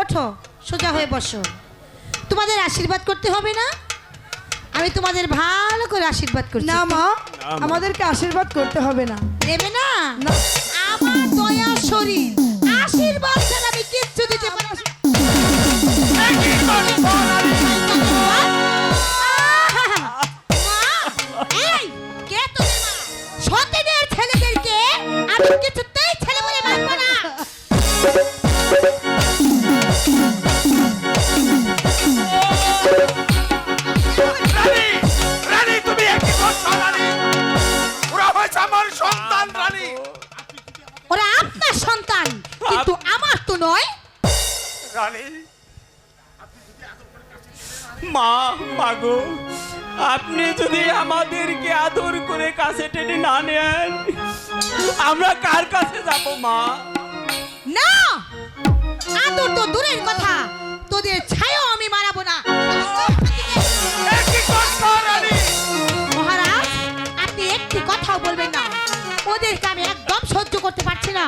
ওঠো সোজা হয়ে বসো। তোমাদের আশীর্বাদ করতে হবে না? আমি তোমাদের ভালো করে আশীর্বাদ করছি। না মা। আমাদেরকে আশীর্বাদ করতে হবে না। দেবে না। আমার দয়া শরীর আশীর্বাদ ছাড়া আমি কিচ্ছু দিতে মা? সতীনের ছেলেদেরকে আমি কিছুতেই মা। না! আদর তো দূরের কথা। তোদের ছায়াও আমি মারাবো না। মহারাজ আপনি একটি কথাও বলবেন না। ওদেরকে আমি একদম সহ্য করতে পারছি না।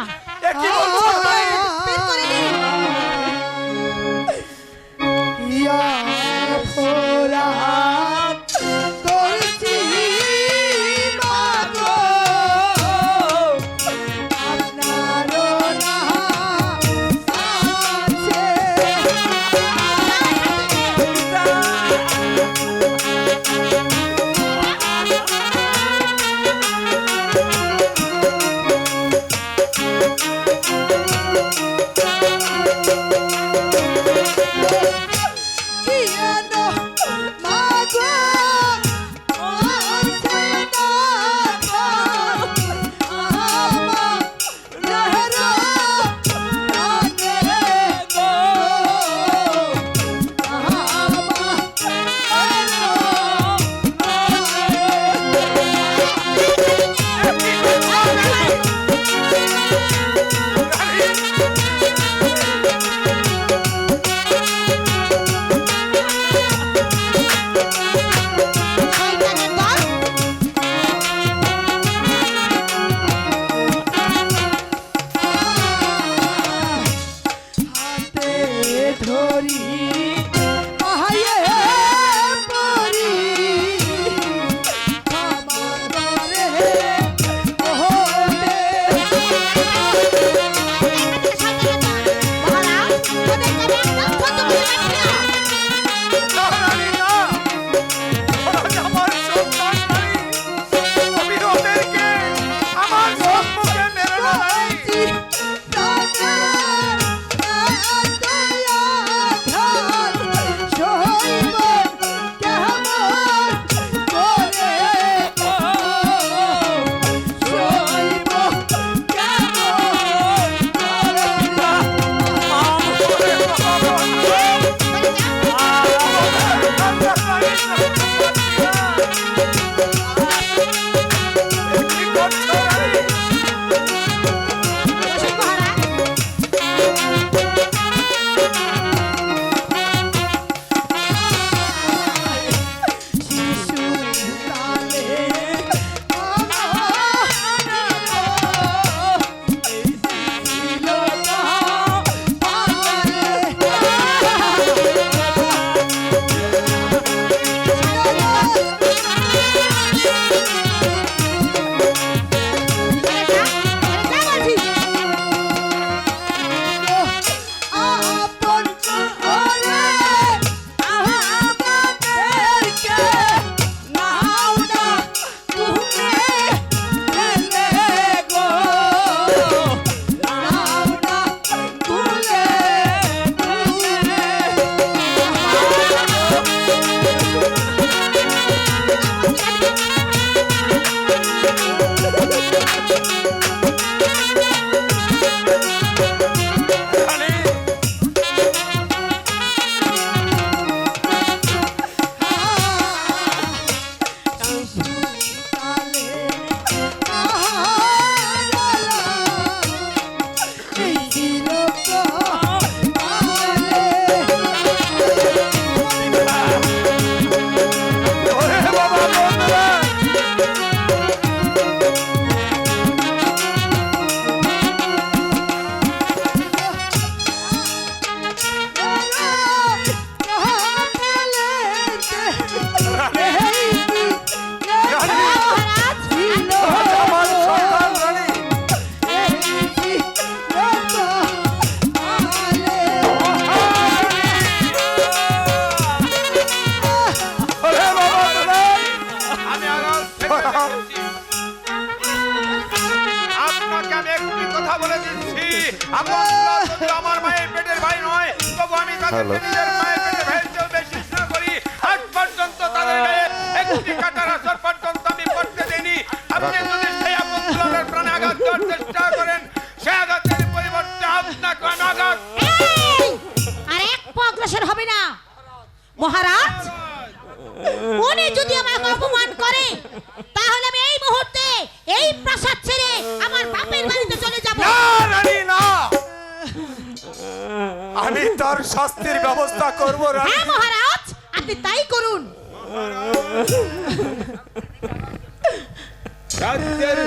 রাজ্যের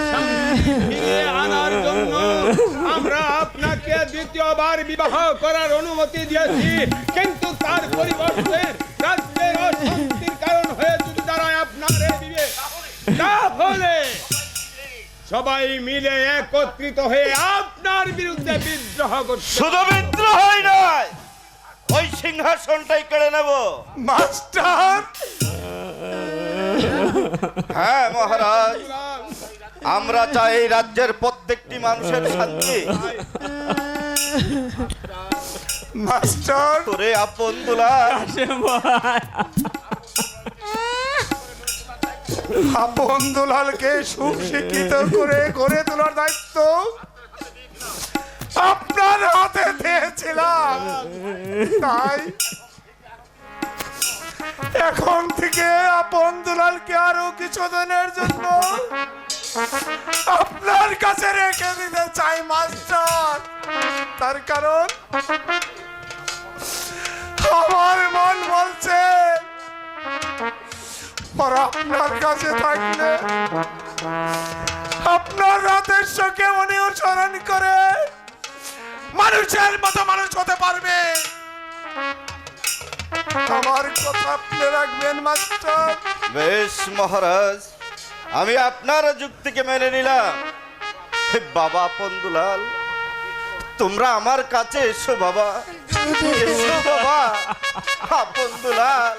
ফিরিয়ে আনার জন্য আমরা আপনাকে দ্বিতীয়বার বিবাহ করার অনুমতি দিয়েছি কিন্তু তার পরিবর্তে রাজ্যের অশান্তির কারণ হয়ে যদি দাঁড়ায় আপনার তাহলে সবাই মিলে একত্রিত হয়ে আপনার বিরুদ্ধে বিদ্রোহ করছে শুধু বিদ্রোহই নয় ওই সিংহাসনটাই কেড়ে নেব। মাস্টার? হ্যাঁ মহারাজ। আমরা চাই এই রাজ্যের প্রত্যেকটি মানুষের শান্তি। মাস্টার। তোরে আপন দুলাল। আপন দুলালকে সুশিক্ষিত করে গড়ে তোলার দায়িত্ব আপনার হাতে দিয়েছিলাম। তাই এখন থেকে আপন দুলালকে আরও কিছুদিনের জন্য আপনার কাছে রেখে দিতে চাই, মাস্টার। তার কারণ, আমার মন বলছে আপনার কাছে থাকলে আপনার রাতের শোকে উনি অনুসরণ করে মানুষের মতো মানুষ হতে পারবে। আমার কথা আপনি রাখবেন, মাস্টার। বেশ, মহারাজ। আমি আপনার যুক্তিকে মেনে নিলাম। হে বাবা আপন দুলাল তোমরা আমার কাছে এসো বাবা। এসো বাবা। আপন দুলাল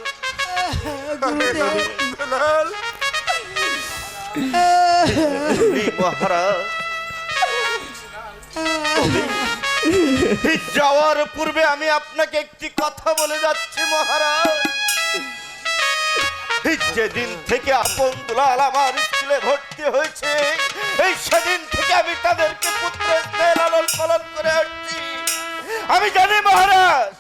যাওয়ার পূর্বে আমি আপনাকে একটি কথা বলে যাচ্ছি মহারাজ। এই যেদিন থেকে আপন দুলাল আমার স্কুলে ভর্তি হয়েছে এই সেদিন থেকে আমি তাদেরকে পুত্র লালন পালন করে আসছি আমি জানি মহারাজ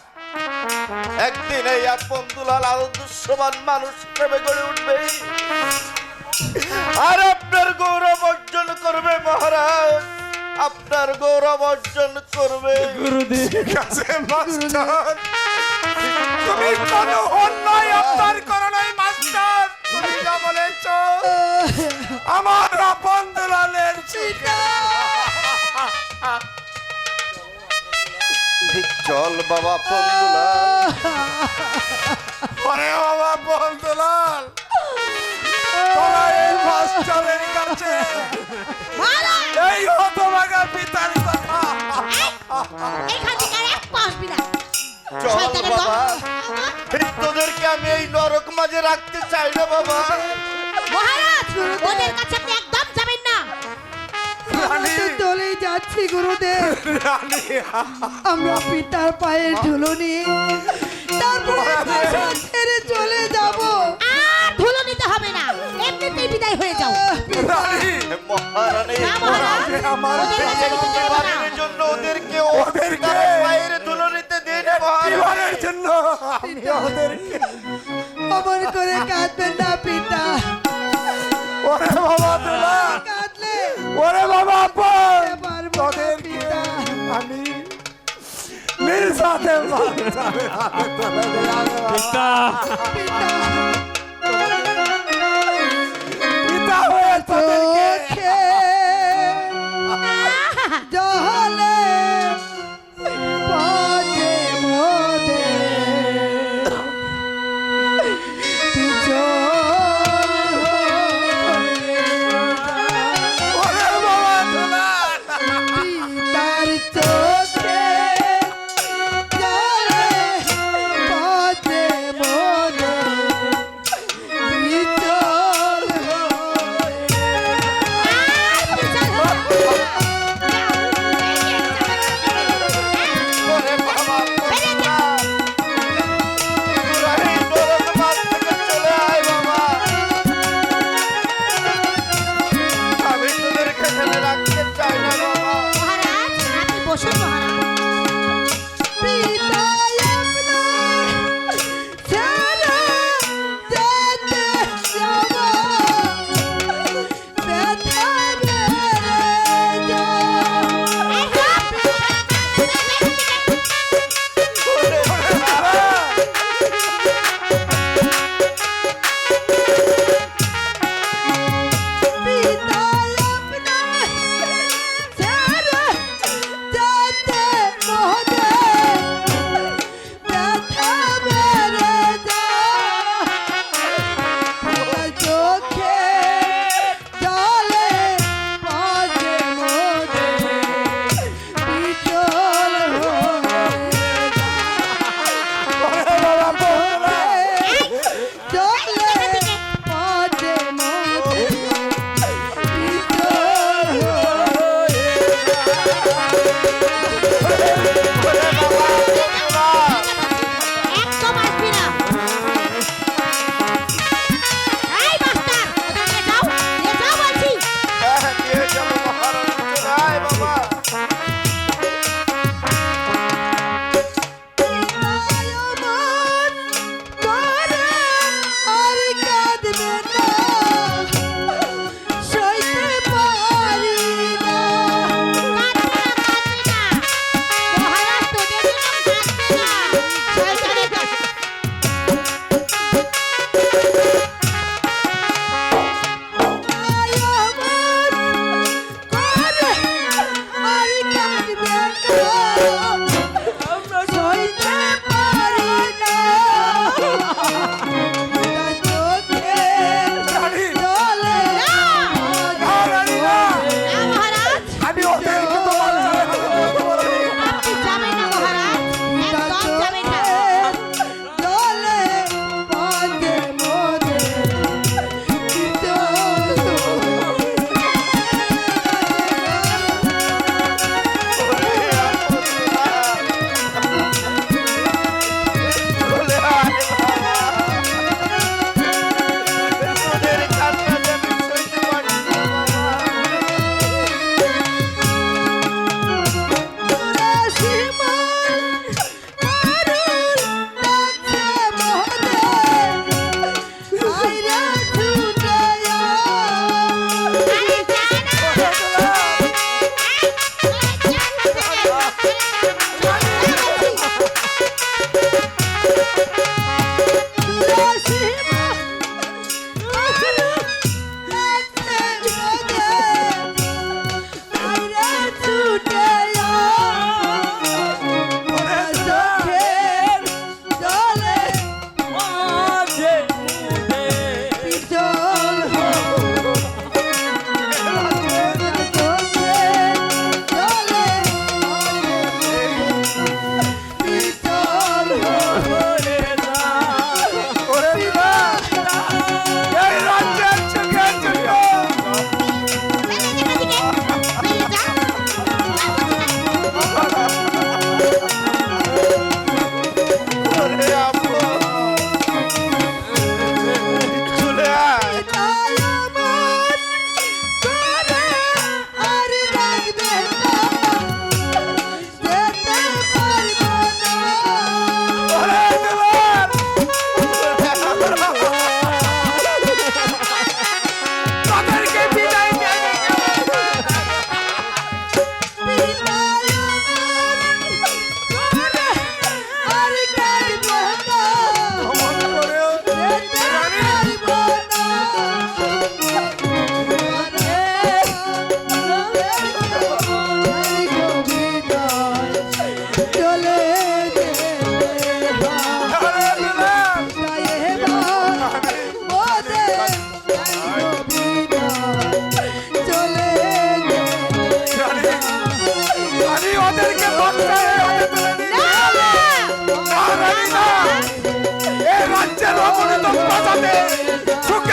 একদিন এই আপন দুলাল আরও দুঃসমান মানুষ হিসেবে গড়ে উঠবে। আর আপনার গৌরব অর্জন করবে মহারাজ আপনার গৌরব অর্জন করবে। ঠিক তুমি কোনো অন্যায় আপনার করো আমার আপন দুলালের চল বাবা ওরে বাবা বলদুলাল তোরা এই মাস্টারের কাছে। এই হতভাগা পিতার কথা। এখান থেকে এক পা না চল বাবা তোদেরকে আমি এই নরক মাঝে রাখতে চাই না বাবা। মহারাজ! ওদের কাছে আপনি একদম যাবেন না। রানী। যাচ্ছি গুরুদেব। রানী আমরা পিতার পায়ের ধুলো নিয়ে তারপরে ছেড়ে চলে যাব। আর ধুলো নিতে হবে না। এমনিতেই বিদায় হয়ে যাও। রানী মহারানী না মহারাজ। ওরা যে আমার ওদের কাছে এই নিতে যাবে না। পরিবারের জন্য ওদেরকে ওদেরকে পায়ের ধুলো নিতে দিন মহারানী জন্য ওদেরকে অমন করে কাঁদবেন না পিতা। ওরে বাবা দুলাল কাঁদলে ওরে বাবা আপন পারব না তোদেরকে পিতা আমি নির্সাথে মাস্টারের হাতে তুলে দিলাম বাবা। পিতা পিতা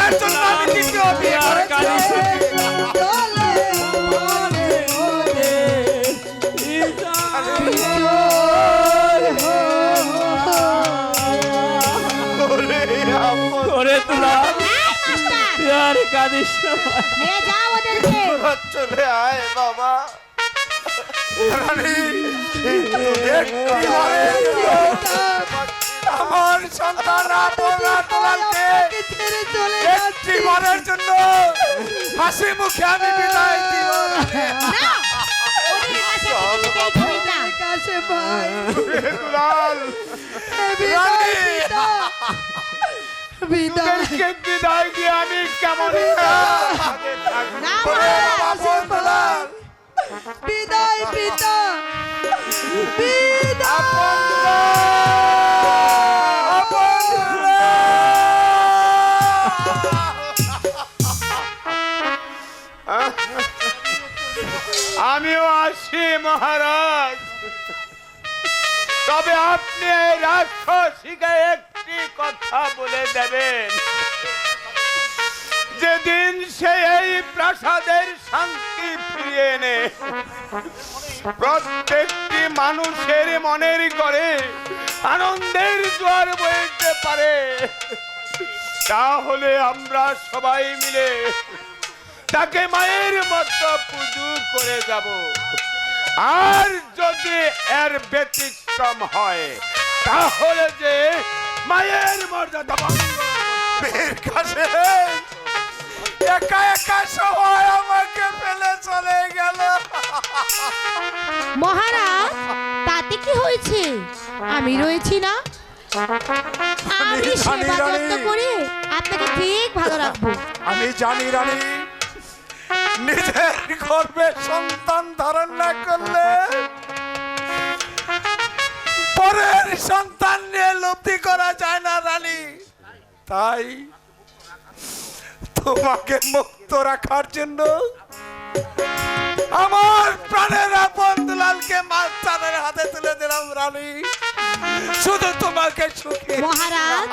সুখের জন্য আমি দ্বিতীয় বিয়ে করেছি কালিস ওরে আপন করে তুলা এই মাস্টার আর কাঁদিস নিয়ে যাও ওদেরকে চলে আয় বাবা রানী তোদের কি হবে? আমার সন্তান আপনা তোলালকে ছেড়ে চলে একটি বারের জন্য হাসি মুখে আমি বিদায় দিব। বিদায়। দিয়ে আমি কেমন আসি মহারাজ। তবে আপনি এই রাক্ষসীকে একটি কথা বলে দেবেন। যেদিন সে এই প্রাসাদের শান্তি ফিরিয়ে এনে প্রত্যেকটি মানুষের মনের করে আনন্দের জোয়ার বইতে পারে, তাহলে আমরা সবাই মিলে তাকে মায়ের মতো পুজো করে যাব। আর যদি এর ব্যতিক্রম হয় তাহলে যে মায়ের মর্যাদা বীর কাছে। একা একা সবাই আমাকে ফেলে চলে গেল। মহারাজ তাতে কি হয়েছে? আমি রয়েছি না। আমি সেবা। যত্ন করে আপনাকে ঠিক ভালো রাখব। আমি জানি রানী। নিজের গর্বে সন্তান ধারণ না করলে পরের সন্তান নিয়ে লব্ধি করা যায় না, রানী। তাই তোমাকে মুক্ত রাখার জন্য আমার প্রাণের আপন দুলালকে মাস্টারের হাতে তুলে দিলাম, রানী। শুধু তোমাকে সুখী। মহারাজ